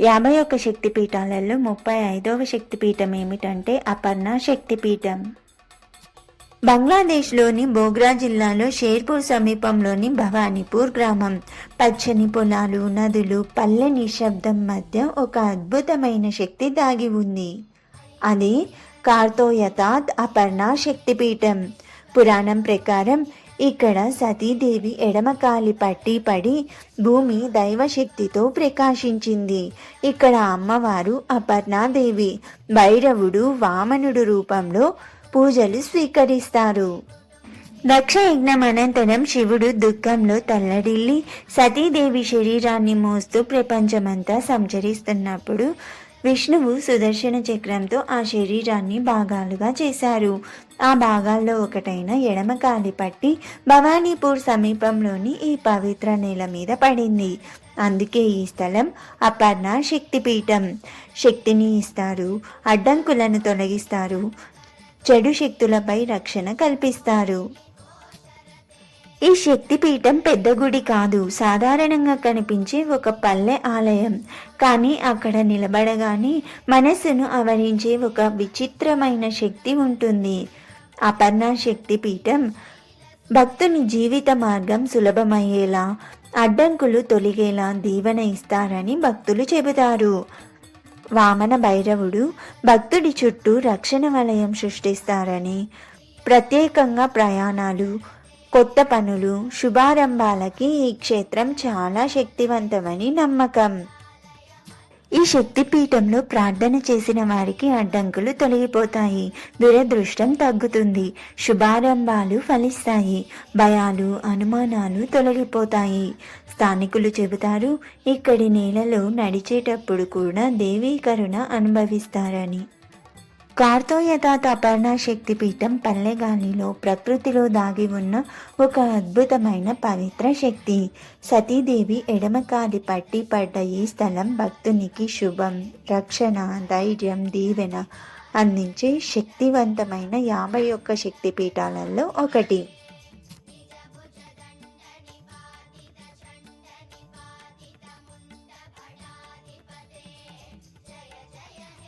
యాభై ఒక్క శక్తిపీఠాలలో ముప్పై ఐదవ శక్తిపీఠం ఏమిటంటే అపర్ణ శక్తిపీఠం. బంగ్లాదేశ్లోని బోగ్రా జిల్లాలో షేర్పూర్ సమీపంలోని భవానీపూర్ గ్రామం. పచ్చని పొలాలు నదులు పల్లె నిశ్శబ్దం మధ్య ఒక అద్భుతమైన శక్తి దాగి ఉంది. అది కార్తోయతాత్ అపర్ణ శక్తిపీఠం. పురాణం ప్రకారం ఇక్కడ సతీదేవి ఎడమకాలి పట్టి పడి భూమి దైవశక్తితో ప్రకాశించింది. ఇక్కడ అమ్మవారు అపర్ణాదేవి భైరవుడు వామనుడు రూపంలో పూజలు స్వీకరిస్తారు. దక్ష యజ్ఞం అనంతరం శివుడు దుఃఖంలో తల్లడిల్లి సతీదేవి శరీరాన్ని మోస్తూ ప్రపంచమంతా సంచరిస్తున్నప్పుడు విష్ణువు సుదర్శన చక్రంతో ఆ శరీరాన్ని భాగాలుగా చేశారు. ఆ భాగాల్లో ఒకటైన ఎడమ కాలి పట్టి భవానీపూర్ సమీపంలోని ఈ పవిత్ర నేల మీద పడింది. అందుకే ఈ స్థలం అపర్ణ శక్తిపీఠం. శక్తిని ఇస్తారు అడ్డంకులను తొలగిస్తారు చెడు శక్తులపై రక్షణ కల్పిస్తారు. ఈ శక్తిపీఠం పెద్ద గుడి కాదు. సాధారణంగా కనిపించే ఒక పల్లె ఆలయం. కానీ అక్కడ నిలబడగానే మనస్సును ఆవరించే ఒక విచిత్రమైన శక్తి ఉంటుంది. అపర్ణ శక్తిపీఠం భక్తుని జీవిత మార్గం సులభమయ్యేలా అడ్డంకులు తొలిగేలా దీవెన ఇస్తారని భక్తులు చెబుతారు. వామన భైరవుడు భక్తుడి చుట్టూ రక్షణ వలయం సృష్టిస్తారని ప్రత్యేకంగా ప్రయాణాలు కొత్త పనులు శుభారంభాలకి ఈ క్షేత్రం చాలా శక్తివంతమని నమ్మకం. ఈ శక్తిపీఠంలో ప్రార్థన చేసిన వారికి అడ్డంకులు తొలగిపోతాయి దురదృష్టం తగ్గుతుంది శుభారంభాలు ఫలిస్తాయి భయాలు అనుమానాలు తొలగిపోతాయి. స్థానికులు చెబుతారు ఇక్కడి నేలలో నడిచేటప్పుడు కూడా దేవీ కరుణ అనుభవిస్తారని. కార్తోయతాత అపర్ణ శక్తిపీఠం పల్లెగాలిలో ప్రకృతిలో దాగి ఉన్న ఒక అద్భుతమైన పవిత్ర శక్తి. సతీదేవి ఎడమకాలి పట్టి పడ్డ ఈ స్థలం భక్తునికి శుభం రక్షణ ధైర్యం దీవెన అందించే శక్తివంతమైన యాభై ఒక్క శక్తిపీఠాలలో ఒకటి.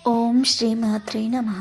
ఓం శ్రీమాత్రే నమః.